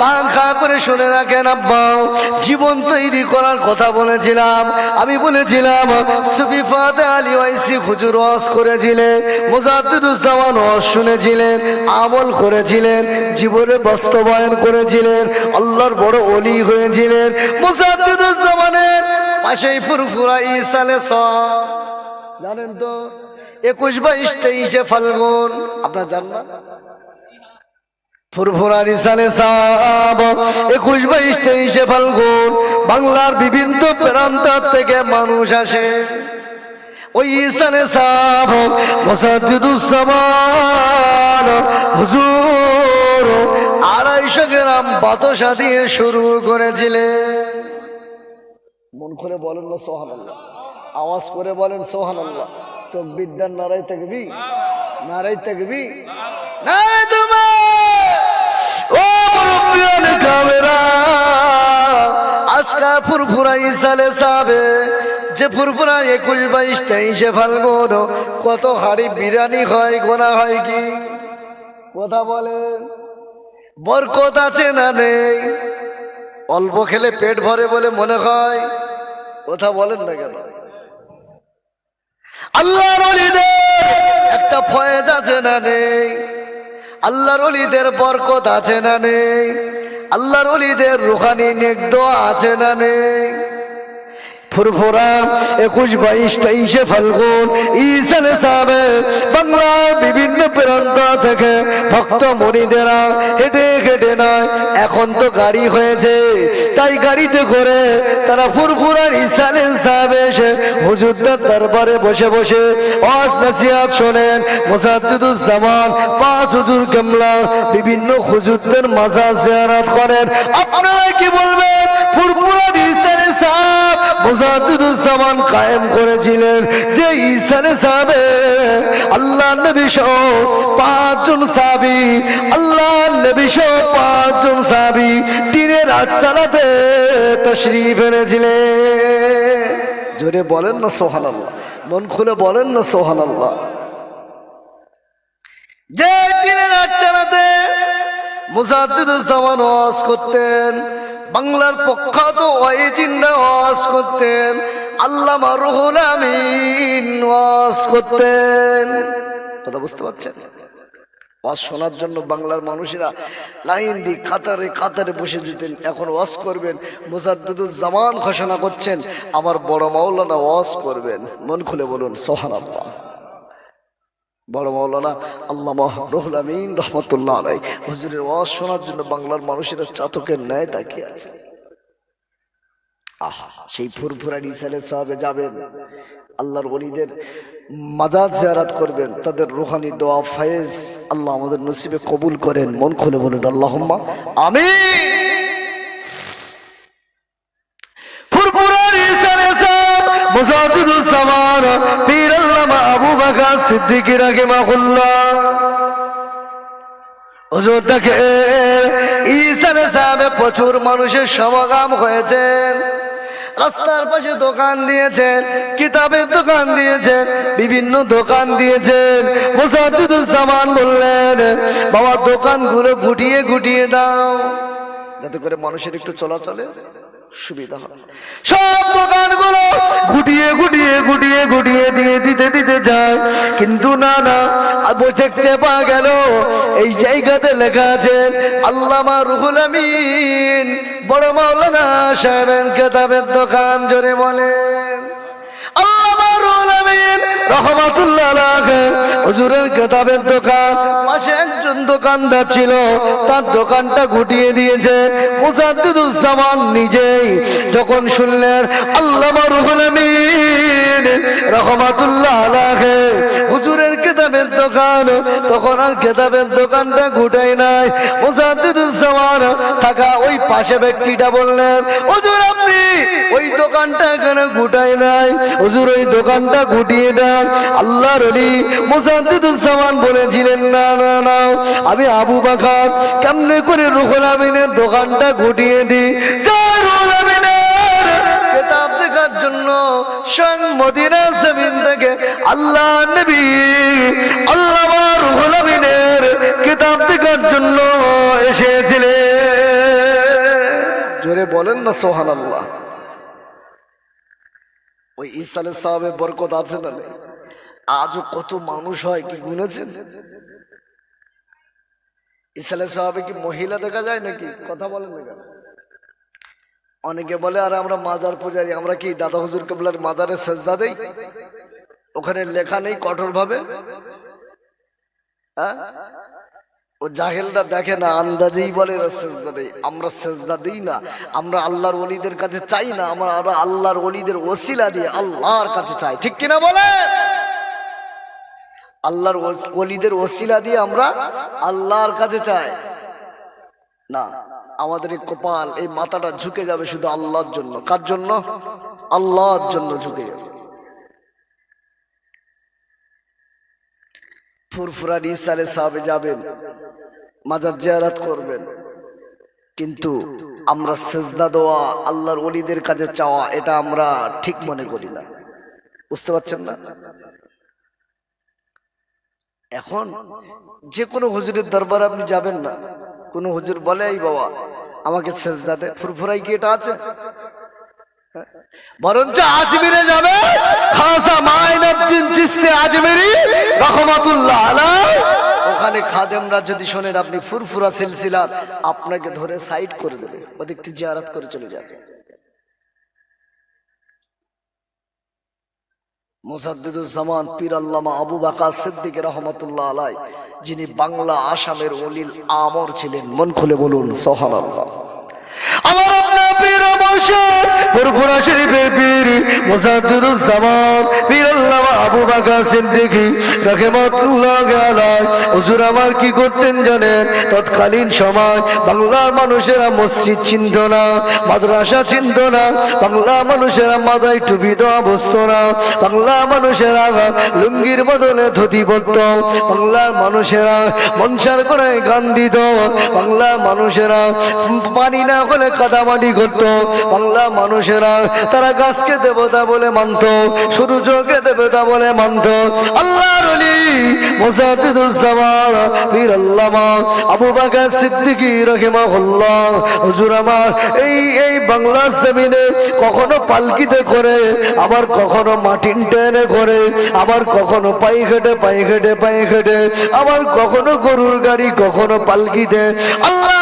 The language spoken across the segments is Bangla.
কান খা করে শুনে জীবন তৈরি করার কথা বলেছিলাম। আমি বলেছিলাম সুফিফাতে আলী ওয়াইসি করেছিলেন মুজাদ্দিদুজ্জামান ওয়াজ শুনেছিলেন, আমল করেছিলেন, জীবনে বাস্তবায়ন করেছিলেন, আল্লাহর বড় অলি হয়েছিলেন। মুজাদ্দিদুজ্জামানের পাশেই ফুরফুরা ইসালে জানেন তো, একুশ বাইশ তেইশে ফাল্গুন, আপনার জান না সালে সাব একুশ বাইশ তেইশে ফাল্গুন, বাংলার বিভিন্ন প্রান্ত থেকে মানুষ আসে। ওই ইসানে সাব মোসাদ্দিদুজ্জামান হুজুর, আড়াইশো গ্রাম বাতসা দিয়ে শুরু করেছিলেন। মন বলেন না সোহান আওয়াজ করে বলেন সোহান আল্লাহ তকবিদ্যার নারাই থাকবি নারাই থাকবি তোমার ও সাবে, যে ফুরফুরা একুশ বাইশ, তেইশে কত বিরিয়ানি হয় হয় কি? কথা বলেন বরকত আছে না নেই? অল্প খেলে পেট ভরে বলে মনে হয়। কথা বলেন না কেন? অলিদের একটা ফয়েজ আছে না নেই? আল্লাহর অলিদের বরকত আছে না নেই? আল্লাহর অলিদের রুহানি নেগ্দ আছে না নেই? ফুরফুরা, একুশ, বাইশ, তেইশে ফাল্গুন ইসালে সাবে বাংলার বিভিন্ন প্রান্ত থেকে ভক্ত মনিদেরা হেঁটে হেঁটে নয়, এখন তো গাড়ি হয়েছে। তাই গাড়িতে করে তারা ফুরফুরার ইসালে সাবে এসে হুজুরদের দরবারে বসে বসে ওয়াজ, নসিহাত শোনেন। মোসাদ্দুজ্জামান পাঁচ হুজুর কেমলা, বিভিন্ন হুজুরদের মাজা জিয়ারাত করেন। আপনারা কি বলবেন? ফুরফুরার ইসালে সাহেব কায়েম করেছিলেন। যে সাবে আল্লাহ পাঁচজন সাবি আল্লাহ পাঁচজন সাবি রাত জোরে বলেন না সোহান আল্লাহ মন খুলে বলেন না সোহান আল্লাহ যে দিনের রাত চালাতে মুজাদ্দিদুজ্জামান ওয়াজ করতেন বাংলার প্রখ্যাত ওয়াইজিনরা ওয়াজ করতেন, আল্লামা রুহুল আমিন ওয়াজ করতেন। কথা বুঝতে পারছেন? ওয়াজ শোনার জন্য বাংলার মানুষেরা লাইন দিয়ে কাতারে কাতারে বসে যেতেন, এখন ওয়াজ করবেন মুজাদ্দিদুজ্জামান ঘোষণা করছেন, আমার বড় মাওলানা ওয়াজ করবেন। মন খুলে বলুন সোহান আল্লাহ বড় মৌলানা আল্লাহ রহুল আমিন রহমতুল্লাহ আলাই হুজুরের ওয়াজ শোনার জন্য বাংলার মানুষেরা চাতকের ন্যায় তাকিয়ে আছে। আহা, সেই ফুরফুরানি ছেলে সাহাবে যাবেন। আল্লাহর ওলিদের মাজার জিয়ারাত করবেন। তাদের রুহানি দোয়া ফায়েজ আল্লাহ আমাদের নসিবে কবুল করেন। মন খুলে বলুন ফুরফুরানি ছেলে সাহাব মুজাদ্দিদুজ্জামান পীর আল্লামা আবু বকর সিদ্দিক রাহিমাহুল্লাহ হুজুর ঈসানে সাহেবে প্রচুর মানুষের সমাগম হয়েছেন রাস্তার পাশে দোকান দিয়েছেন, কিতাবের দোকান দিয়েছেন, বিভিন্ন দোকান দিয়েছেন। মোসাদ্দুজ্জামান বললেন, বাবা, দোকানগুলো গুটিয়ে গুটিয়ে দাও। যাতে করে মানুষের একটু চলাচলে সুবিধা হবে। সব দোকানগুলো গুটিয়ে গুটিয়ে গুটিয়ে গুটিয়ে দিয়ে দিতে দিতে যায়। কিন্তু না না দেখতে পাওয়া গেল, এই জায়গাতে লেখা আছে, আল্লামা রুহুল আমিন, বড় মাওলানা সাহেবের কেতাবের দোকান জোরে বলেন। হুজুরের কেতাবের দোকান দোকানদার ছিল, তার দোকানটা গুটিয়ে দিয়েছে। মুজাদ্দিদুজ্জামান নিজেই যখন শুনলেন, আল্লামা রুহুল আমিন, রহমাতুল্লাহ আলাইহি, হুজুরের কেতাবের দোকান, তখন আর কেতাবের দোকানটা গুটাই নাই। মুজাদ্দিদুজ্জামান থাকা ওই পাশে ব্যক্তিটা বললেন, হুজুর আপনি ওই দোকানটা কেন গুটাই নাই হুজুর ওই দোকানটা গুটিয়ে দেন। আল্লাহ রলি মুজাদ্দিদুজ্জামান বলেছিলেন, না না না, আমি আবু বাকার কেমনে করে রুহুল আমিনের দোকানটা গুটিয়ে দিই? আল্লাহ নবী আল্লাহ রুহুল আমিনের কিতাব দেখার জন্য বলেন না সোহান আল্লাহ ওই ইসালের সাহাবে বরকত আছে না আজও কত মানুষ হয় কি গুনেছেন ইসালের সাহাবে কি মহিলা দেখা যায় নাকি? কথা বলেন না? অনেকে বলে, আর আমরা মাজার পূজারি, আমরা কি দাদা হুজুর কেবলার মাজারে সেজদা দেই? ওখানে লেখা নেই কঠোর ভাবে হ্যাঁ? ও জাহেলরা দেখে না, আন্দাজেই বলে এরা সেজদা দেই আমরা সেজদা দিই না, আমরা আল্লাহর অলিদের কাছে চাই না, আমরা আমরা আল্লাহর অলিদের ওসিলা দিয়ে আল্লাহর কাছে চাই। ঠিক কিনা বলে? আল্লাহর অলিদের ওসিলা দিয়ে আমরা আল্লাহর কাছে চাই। না, আমাদের এই কপাল, এই মাথাটা ঝুঁকে যাবে শুধু আল্লাহর জন্য। কার জন্য? আল্লাহর জন্য ঝুঁকে যাবে। ফুরফুরার ইসালে সাহাবে যাবেন, মাজার জিয়ারাত করবেন। কিন্তু আমরা সেজদা দেওয়া আল্লাহর অলিদের কাছে চাওয়া, এটা আমরা ঠিক মনে করি না। বুঝতে পারছেন না? এখন যে কোনো হুজুরের দরবারে আপনি যাবেন না। কোনো হুজুর বলে, এই বাবা, আমাকে সেজদা দে। ফুরফুরাই কি এটা আছে? বরঞ্চ আজমিরে যাবে। চিস্তি আজমিরি রহমাতুল্লাহ ওখানে খাদেমরা যদি আপনি ফুরফুরা সিলসিলা আপনাকে ধরে সাইড করে দেবে, ওদিক থেকে জিয়ারাত করে চলে যাবে। মুসাদ্দিদুজ্জামান পীর আল্লামা আবু বাকার সিদ্দিক রহমতুল্লাহ আলাই যিনি বাংলা আসামের অলিল আমর ছিলেন, মন খুলে বলুন সোহান আমার পীর অবশ্যই ফুরফুরা শরীফের পীর পীর আল্লামা আবু হুজুর আমার কি করতেন জানেন? তৎকালীন সময় বাংলার মানুষেরা মসজিদ চিনত না, মাদ্রাসা চিনত না বাংলা মানুষেরা টুপি দেওয়া বসত না বাংলা মানুষেরা লুঙ্গির বদলে ধুতি পরত, বাংলার মানুষেরা মঞ্চার করে গান দিত বাংলা মানুষেরা পানি না হলে কাদামাটি করত বাংলা মানুষেরা তারা গাছকে দেবতা বলে মানত, সূর্যকে দেবতা বলে মানত। জমিনে কখনো পালকিতে করে, আবার কখনো মাটিন টেনে করে, আবার কখনো পাই খেটে পাই খেটে পাই খেটে আবার কখনো গরুর গাড়ি কখনো পালকিতে। আল্লাহর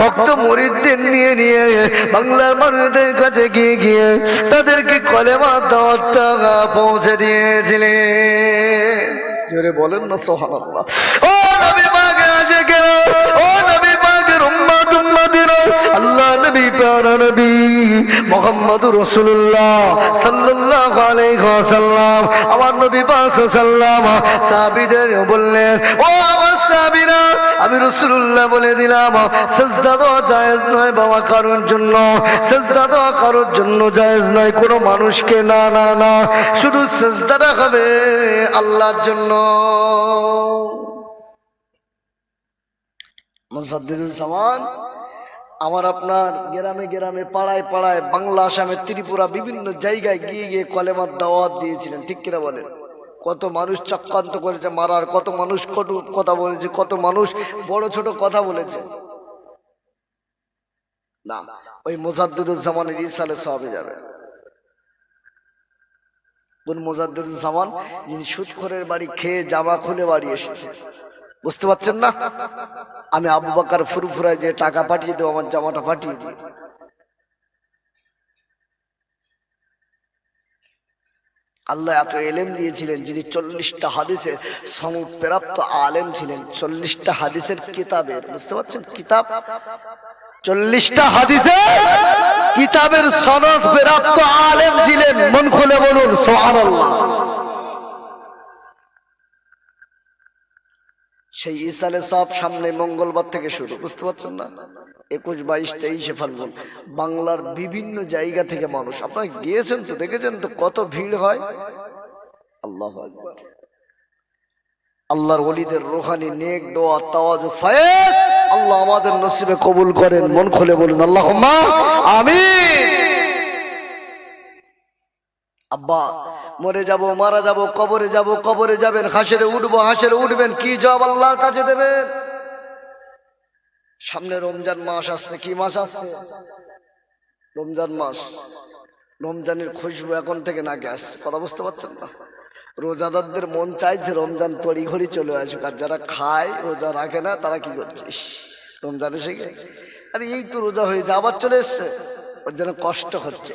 ভক্ত মুরিদদের নিয়ে নিয়ে বাংলার মানুষদের কাছে গিয়ে গিয়ে তাদেরকে কলেমা দাওয়াতটা পৌঁছে দিয়েছিলেন। জোরে বলেন না সোহানাল্লাহ ও নবী পাকের আশিকেরা, ও নবী উম্মাতিরা, আল্লাহ নবী নবী, মুহাম্মদুর রাসূলুল্লাহ সাল্লাল্লাহু আলাইহি আমার নবী পাক সাল্লাম বললেন, ও আমার সাহাবীরা আমি রাসূলুল্লাহ বলে দিলাম, সিজদা দেওয়া জায়েজ নয় বাবা, কারোর জন্য। সিজদা দেওয়া কারোর জন্য জায়েজ নয়, কোনো মানুষকে না না না। শুধু সিজদাটা হবে আল্লাহর জন্য। আমার আপনার গ্রামে গ্রামে, পাড়ায় পাড়ায় বাংলা আসামের ত্রিপুরা বিভিন্ন জায়গায় গিয়ে গিয়ে কলেমার দাওয়াত দিয়েছিলেন, ঠিক কিনা বলেন? কত মানুষ চক্রান্ত করেছে মারার, কত মানুষ কটু কথা বলেছে, কত মানুষ বড় ছোট কথা বলেছে। না, ওই মোজাদ্দুজ্জামানের ইসালে সবে যাবে। কোন মোজাদ্দুজ্জামান যিনি সুদখোরের বাড়ি খেয়ে জামা খুলে বাড়ি এসেছে। বুঝতে পারছেন না? আমি আবু বাকার ফুরফুরায় যে টাকা পাঠিয়ে দেবো, আমার জামাটা পাঠিয়ে দিই আল্লাহ এত এলেম দিয়েছিলেন, যিনি চল্লিশটা হাদিসের সমপ্রাপ্ত আলেম ছিলেন, চল্লিশটা হাদিসের কিতাবের, বুঝতে পারছেন? কিতাব। চল্লিশটা হাদিসে কিতাবের সনদ প্রাপ্ত আলেম ছিলেন, মন খুলে বলুন সোহান আল্লাহ সেই ইসালে সব সামনে মঙ্গলবার থেকে শুরু, বুঝতে পারছেন না? একুশ, বাইশ, তেইশে ফাল্গুন বাংলার বিভিন্ন জায়গা থেকে মানুষ, আপনারা গিয়েছেন তো, দেখেছেন তো কত ভিড় হয়? আল্লাহ আল্লাহর ওলিদের রোহানি, নেক দোয়া, তাওয়াজ ফায়েজ আল্লাহ আমাদের নসিবে কবুল করেন, মন খুলে বলুন আল্লাহ আমিন। আব্বা, মরে যাব, মারা যাব, কবরে যাব, কবরে যাবেন, হাসেরে উঠবো, হাসেরে উঠবেন, কি জব আল্লাহর কাছে দেবেন? সামনে রমজান মাস আসছে, কি মাস আসছে? রমজান মাস। রমজানের খুশবু এখন থেকে নাকে আসছে, কথা বুঝতে পারছেন না? রোজাদারদের মন চাইছে রমজান তড়ি ঘড়ি চলে আসুক, আর যারা খায়, রোজা রাখে না, তারা কি করছে? রমজান এসে গে আরে এই তো রোজা হয়েছে আবার চলে এসছে, ওর জন্য কষ্ট হচ্ছে।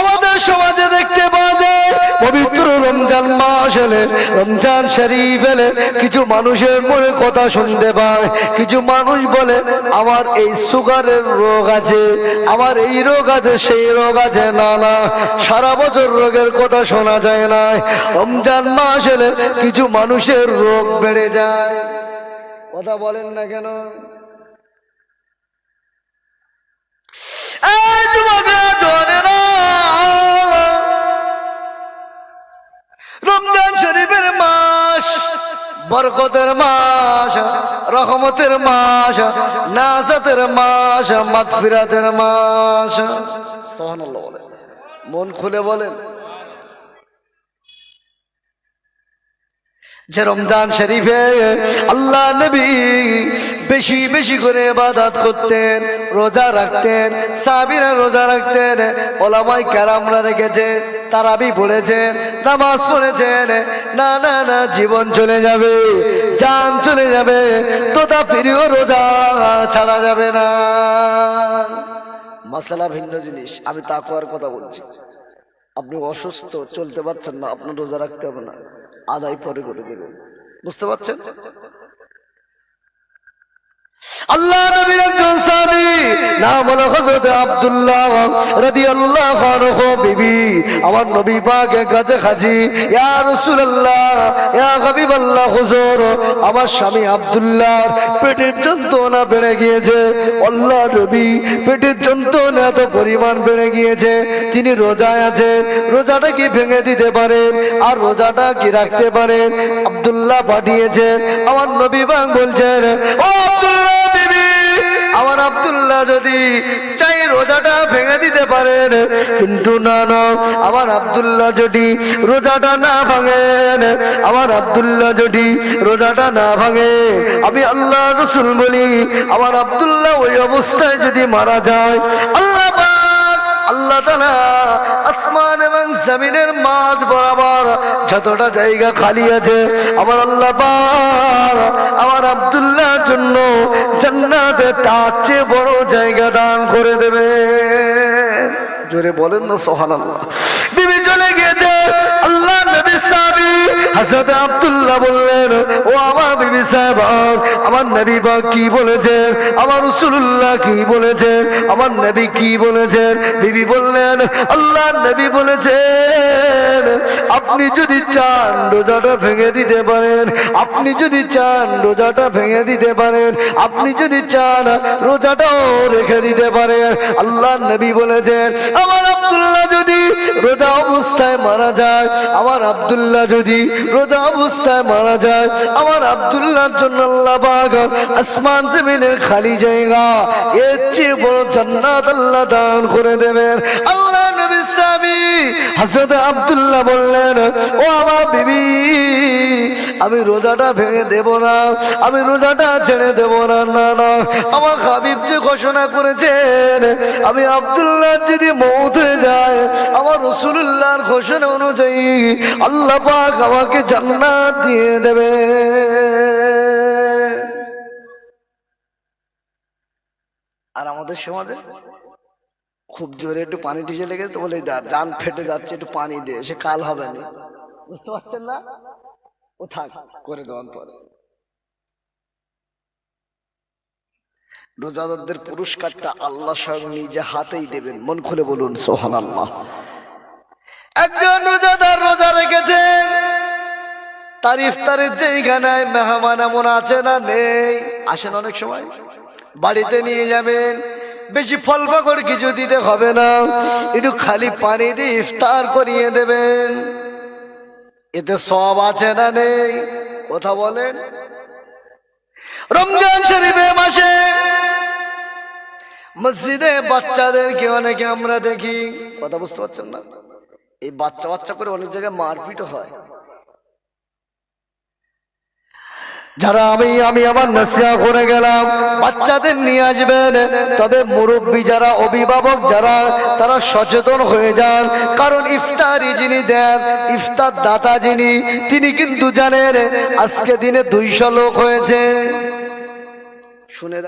আমাদের সমাজে দেখতে পাওয়া যায়, পবিত্র রমজান মাস এলে, রমজান শরীফ এলে কিছু মানুষের মনে কথা শুনতে পায়, কিছু মানুষ বলে, আমার এই সুগারের রোগ আছে, আমার এই রোগ আছে, সেই রোগ আছে। না না, সারা বছর রোগের কথা শোনা যায় না। রমজান মাস এলে কিছু মানুষের রোগ বেড়ে যায়। কথা বলেন না কেন? বরকতের মাস, রহমতের মাস, নাজাতের মাস, মাগফিরাতের মাস। সুবহানাল্লাহ বলেন। মন খুলে বলেন। যে রমজান শরীফে আল্লাহ নবী বেশি বেশি করে ইবাদত করতেন, রোজা রাখতেন সাবিরা রোজা রাখতেন, ওলামাই কেরামরা রেখেছেন, তারাবি পড়েছেন, নামাজ পড়েছেন, না না না, জীবন চলে যাবে জান চলে যাবে তোতা প্রিয় রোজা ছাড়া যাবে না। মশলা ভিন্ন জিনিস, আমি তাকুয়ার কথা বলছি। আপনি অসুস্থ, চলতে পারছেন না, আপনার রোজা রাখতে হবে না, আদায় পরে করে দেবেন। বুঝতে পারছেন? আল্লাহ নবীর একজন সাহাবী, নাম হলো হযরত আব্দুল্লাহ রাদিয়াল্লাহু আনহু। বিবি, আমার নবী পাকের কাছে খাজি, ইয়া রাসূলুল্লাহ, ইয়া হাবিবাল্লাহ, হুজুর, আমার স্বামী আব্দুল্লাহর পেটের যন্ত্রণা বেড়ে গিয়েছে। আল্লাহ নবী, পেটের যন্ত্রণা এত পরিমাণ বেড়ে গিয়েছে। তিনি রোজায় আছেন, রোজাটা কি ভেঙে দিতে পারেন আর রোজাটা কি রাখতে পারেন আব্দুল্লাহ পাঠিয়েছেন। আমার নবী পাক বলছেন, ও আব্দুল্লাহ যদি চাই রোজাটা ভেঙে দিতে পারেন, কিন্তু না না আমার আব্দুল্লাহ যদি রোজাটা না ভাঙেন আমার আব্দুল্লাহ যদি রোজাটা না ভাঙে, আমি আল্লাহ রসুল বলি আমার আব্দুল্লাহ ওই অবস্থায় যদি মারা যায়, আল্লাহ আল্লাহ আসমান এবং জমিনের মাঝ বরাবর যতটা জায়গা খালি আছে আমার আল্লাহ আমার আব্দুল্লাহর জন্য জান্নাতে তার চেয়ে বড় জায়গা দান করে দেবে। জোরে বলেন না সোহান বিবি চলে গিয়েছে। হযরত আব্দুল্লাহ বললেন, ও আমার সাহেব, আমার নবী বা কি বলেছেন? আমার রাসূলুল্লাহ কি বলেছেন? আমার নবী কি বলেছেন? বিবি বললেন, আল্লাহ নবী বলেছেন, আপনি যদি চান রোজাটা ভেঙে দিতে পারেন, আপনি যদি চান রোজাটা ভেঙে দিতে পারেন, আপনি যদি চান রোজাটাও রেখে দিতে পারেন, আল্লাহ নবী বলেছেন, আমার আব্দুল্লাহ যদি রোজা অবস্থায় মারা যায়, আমার আব্দুল্লাহ যদি রোজা অবস্থায় মারা যায়। আমার আবদুল্লাহর জন্য আল্লাহ পাক আসমান জমিনের খালি জায়গা। এর চেয়ে বড় জান্নাত আল্লাহ দান করে দেবেন। আল্লাহ নবী সাহাবী হযরত আব্দুল্লাহ বললেন, ও আমার বিবি, আমি রোজাটা ভেঙে দেব না, আমি রোজাটা ছেড়ে দেব না না না। আমার হাবিব যে ঘোষণা করেছেন, আমি আব্দুল্লাহ যদি মৌত হয়ে যায়, আমার রসুল্লাহর ঘোষণা অনুযায়ী আল্লাহ পাক আমাকে জান্নাত দিয়ে দেবে। আর আমাদের সমাজে খুব জোরে একটু পানি টিসে লেগেছে তো বলে "দা, জান ফেটে যাচ্ছে একটু পানি দে সে কাল হবে না। বুঝতে পারছেন না? ও থাক করে দেওয়ার পরে। রোজাদারদের পুরস্কারটা আল্লাহ স্বয়ং নিজে হাতেই দেবেন। মন খুলে বলুন সোহান আল্লাহ একজন রোজাদার রোজা রেখেছেন তার ইফতারের যেইখানায় মেহমান এমন আছে না নেই? আসেন অনেক সময়। বাড়িতে নিয়ে যাবেন বেশি ফল পাকড় কিছু দিতে হবে না? একটু খালি পানি দিয়ে ইফতার করিয়ে দেবেন। এতে সব আছে না নেই? কথা বলেন। রমজান শরীফে মাসে মসজিদে বাচ্চাদেরকে অনেকে আমরা দেখি। কথা বুঝতে পারছেন না? এই বাচ্চা বাচ্চা করে অনেক জায়গায় মারপিটও হয়। যারা আমি আমি আমার নাসিয়া করে গেলাম, বাচ্চাদের নিয়ে আসবেন। তবে মুরব্বী যারা, অভিভাবক যারা, তারা সচেতন হয়ে যান। কারণ ইফতারি যিনি দেন ইফতার দাতা যিনি, তিনি কিন্তু জানেন, আজকে দিনে দুইশো লোক হয়েছে। শুনে